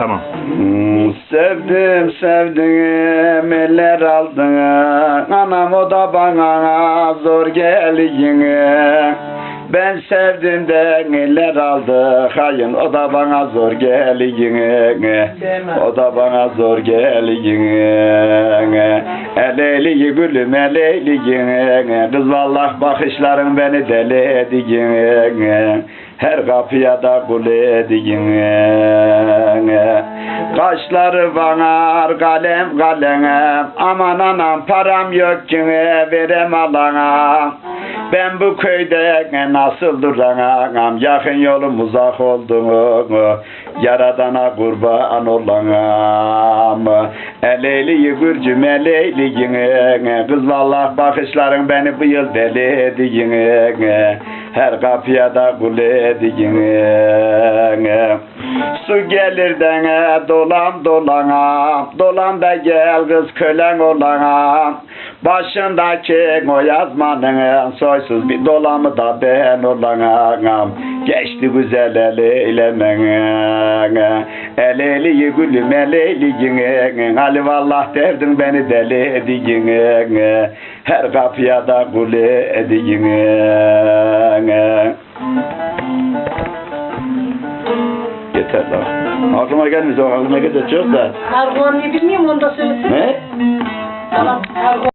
Tamam. Hmm, Sevdim sevdim eller aldın. Anam o da bana zor geliyor. Ben sevdim de eller aldı. Hayın o da bana zor geliyor. O da bana zor geliyor. Eleyli gülüm eleyli Kız vallahi bakışların beni deli ediyor. Her kapıya da kul ediyor Kaşları bana kalem kalem Aman anam param yok ki verem alana. Ben bu köyde nasıl duranam? Yakın yolum uzak oldu mu? Yaradana kurban olanam. Eleyli gürcüm eleyli Kız vallahi bakışların beni bu yıl deli ediyor Her kapıya da kul ediyor Su gelir dene dolan dolana Dolan da gel kız kölen olana. Başındaki o yazmanın soysuz bir dolamı da ben olanam Geçti güzel el eylemen Eleyli gülüm eleyli Ali vallah derdin beni deli ediyin Her kapıya da kul ediyin Lan. Aklıma gelmiyor, aklıma gelecek da. Ne bilmiyorum onu da söylesin. Ne? Tamam. Erdoğan.